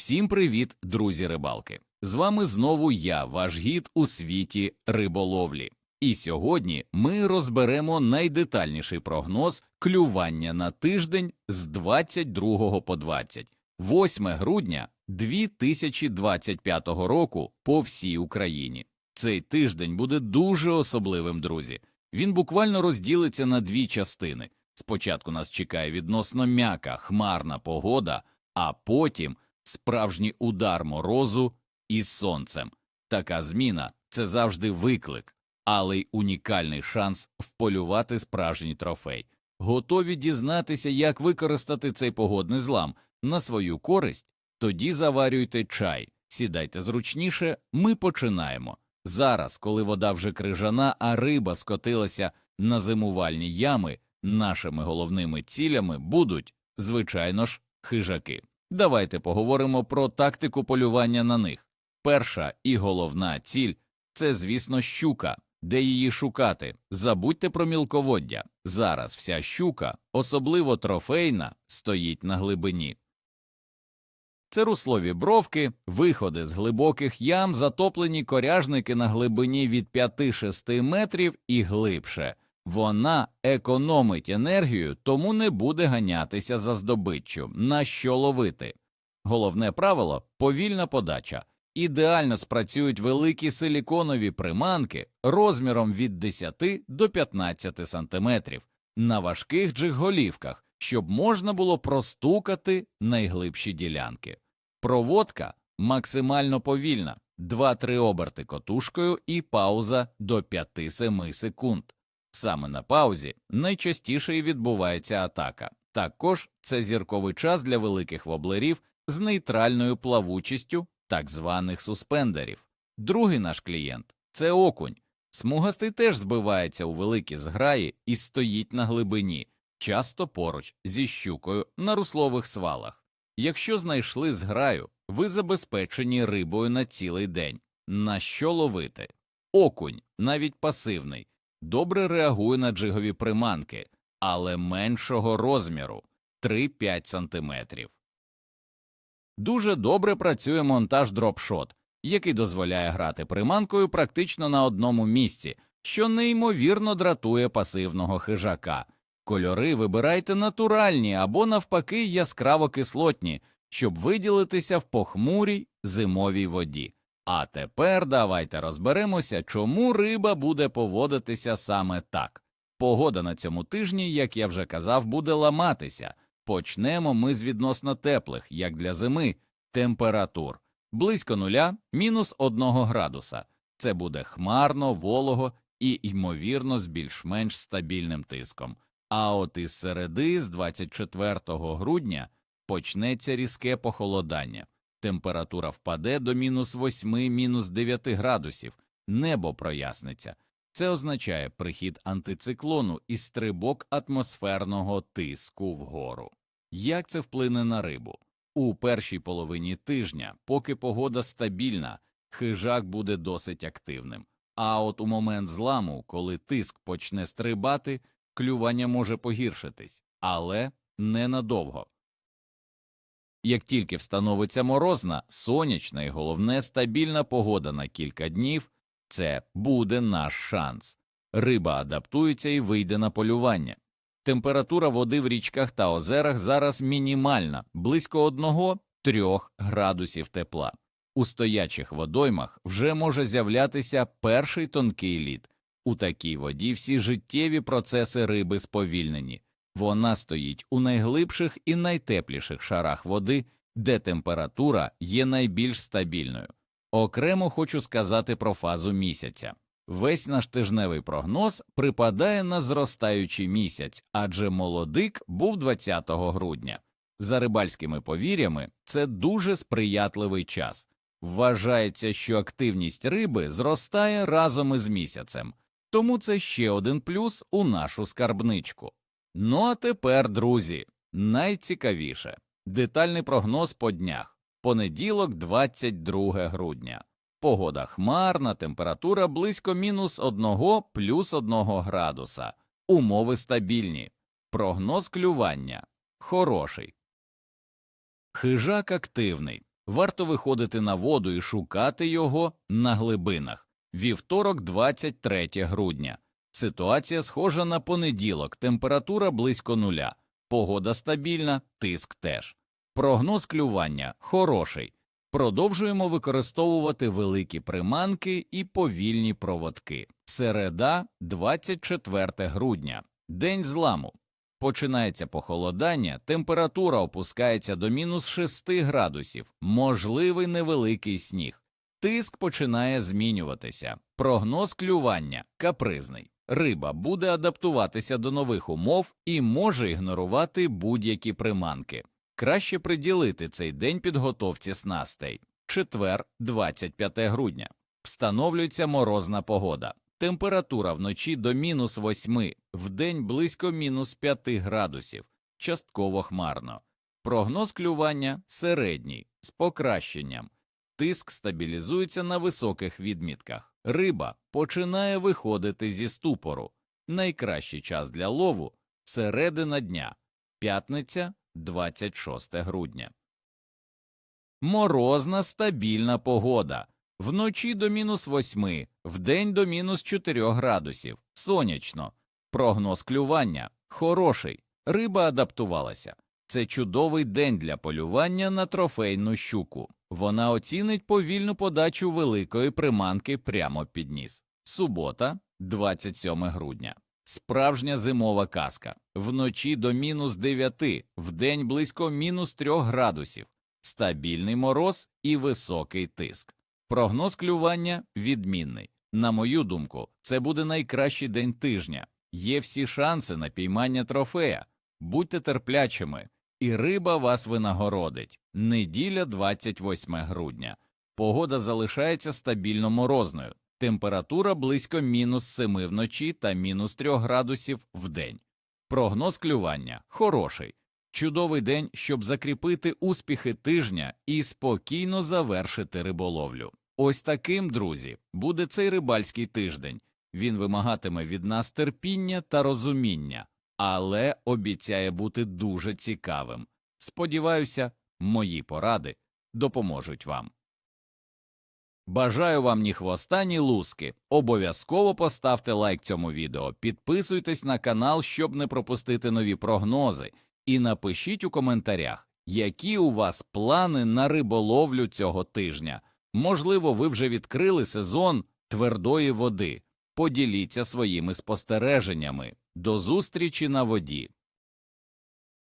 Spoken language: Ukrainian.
Всім привіт, друзі рибалки! З вами знову я, ваш гід у світі риболовлі. І сьогодні ми розберемо найдетальніший прогноз клювання на тиждень з 22 по 28 грудня 2025 року по всій Україні. Цей тиждень буде дуже особливим, друзі. Він буквально розділиться на дві частини. Спочатку нас чекає відносно м'яка хмарна погода, а потім справжній удар морозу із сонцем. Така зміна це завжди виклик, але й унікальний шанс вполювати справжній трофей. Готові дізнатися, як використати цей погодний злам на свою користь? Тоді заварюйте чай, сідайте зручніше, ми починаємо. Зараз, коли вода вже крижана, а риба скотилася на зимувальні ями, нашими головними цілями будуть, звичайно ж, хижаки. Давайте поговоримо про тактику полювання на них. Перша і головна ціль це, звісно, щука. Де її шукати? Забудьте про мілководдя. Зараз вся щука, особливо трофейна, стоїть на глибині. Це руслові бровки, виходи з глибоких ям, затоплені коряжники на глибині від 5-6 метрів і глибше. Вона економить енергію, тому не буде ганятися за здобиччю, на що ловити. Головне правило повільна подача. Ідеально спрацюють великі силіконові приманки розміром від 10 до 15 сантиметрів на важких джигголівках, щоб можна було простукати найглибші ділянки. Проводка максимально повільна, 2-3 оберти котушкою і пауза до 5-7 секунд. Саме на паузі найчастіше і відбувається атака. Також це зірковий час для великих воблерів з нейтральною плавучістю так званих суспендерів. Другий наш клієнт це окунь. Смугастий теж збивається у великі зграї і стоїть на глибині, часто поруч зі щукою на руслових свалах. Якщо знайшли зграю, ви забезпечені рибою на цілий день. На що ловити? Окунь, навіть пасивний, добре реагує на джигові приманки, але меншого розміру 3-5 см. Дуже добре працює монтаж дропшот, який дозволяє грати приманкою практично на одному місці, що неймовірно дратує пасивного хижака. Кольори вибирайте натуральні або, навпаки, яскраво кислотні, щоб виділитися в похмурій зимовій воді. А тепер давайте розберемося, чому риба буде поводитися саме так. Погода на цьому тижні, як я вже казав, буде ламатися. Почнемо ми з відносно теплих, як для зими, температур близько нуля, мінус одного градуса. Це буде хмарно, волого і, ймовірно, з більш-менш стабільним тиском. А от із середи, з 24 грудня, почнеться різке похолодання. Температура впаде до мінус 8, мінус 9 градусів, небо проясниться. Це означає прихід антициклону і стрибок атмосферного тиску вгору. Як це вплине на рибу? У першій половині тижня, поки погода стабільна, хижак буде досить активним. А от у момент зламу, коли тиск почне стрибати, клювання може погіршитись, але ненадовго. Як тільки встановиться морозна, сонячна і головне стабільна погода на кілька днів, це буде наш шанс. Риба адаптується і вийде на полювання. Температура води в річках та озерах зараз мінімальна, близько 1-3 градусів тепла. У стоячих водоймах вже може з'являтися перший тонкий лід. У такій воді всі життєві процеси риби сповільнені. Вона стоїть у найглибших і найтепліших шарах води, де температура є найбільш стабільною. Окремо хочу сказати про фазу місяця. Весь наш тижневий прогноз припадає на зростаючий місяць, адже молодик був 20 грудня. За рибальськими повір'ями, це дуже сприятливий час. Вважається, що активність риби зростає разом із місяцем, тому це ще один плюс у нашу скарбничку. Ну а тепер, друзі, найцікавіше детальний прогноз по днях. Понеділок, 22 грудня. Погода хмарна, температура близько мінус 1 плюс 1 градуса. Умови стабільні. Прогноз клювання хороший. Хижак активний. варто виходити на воду і шукати його на глибинах. Вівторок, 23 грудня. Ситуація схожа на понеділок, температура близько нуля, погода стабільна, тиск теж. Прогноз клювання хороший. Продовжуємо використовувати великі приманки і повільні проводки. Середа, 24 грудня, день зламу. Починається похолодання, температура опускається до мінус 6 градусів, можливий невеликий сніг. Тиск починає змінюватися. Прогноз клювання капризний. Риба буде адаптуватися до нових умов і може ігнорувати будь-які приманки. Краще приділити цей день підготовці снастей. Четвер, 25 грудня. Встановлюється морозна погода. Температура вночі до мінус 8, вдень близько мінус 5 градусів, частково хмарно. Прогноз клювання середній, з покращенням. Тиск стабілізується на високих відмітках. Риба починає виходити зі ступору. Найкращий час для лову середина дня, п'ятниця, 26 грудня. Морозна стабільна погода. Вночі до мінус 8, вдень до мінус 4 градусів. Сонячно. Прогноз клювання хороший. Риба адаптувалася. Це чудовий день для полювання на трофейну щуку. Вона оцінить повільну подачу великої приманки прямо під ніс. Субота, 27 грудня. Справжня зимова казка. Вночі до мінус 9, вдень близько мінус 3 градусів. Стабільний мороз і високий тиск. Прогноз клювання відмінний. На мою думку, це буде найкращий день тижня. Є всі шанси на піймання трофея. Будьте терплячими, і риба вас винагородить. Неділя 28 грудня. Погода залишається стабільно морозною. Температура близько мінус 7 вночі та мінус 3 градусів в день. Прогноз клювання хороший. Чудовий день, щоб закріпити успіхи тижня і спокійно завершити риболовлю. Ось таким, друзі, буде цей рибальський тиждень. Він вимагатиме від нас терпіння та розуміння, але обіцяє бути дуже цікавим. Сподіваюся, мої поради допоможуть вам. Бажаю вам ні хвоста, ні луски. Обов'язково поставте лайк цьому відео, підписуйтесь на канал, щоб не пропустити нові прогнози, і напишіть у коментарях, які у вас плани на риболовлю цього тижня. Можливо, ви вже відкрили сезон твердої води. Поділіться своїми спостереженнями. До зустрічі на воді.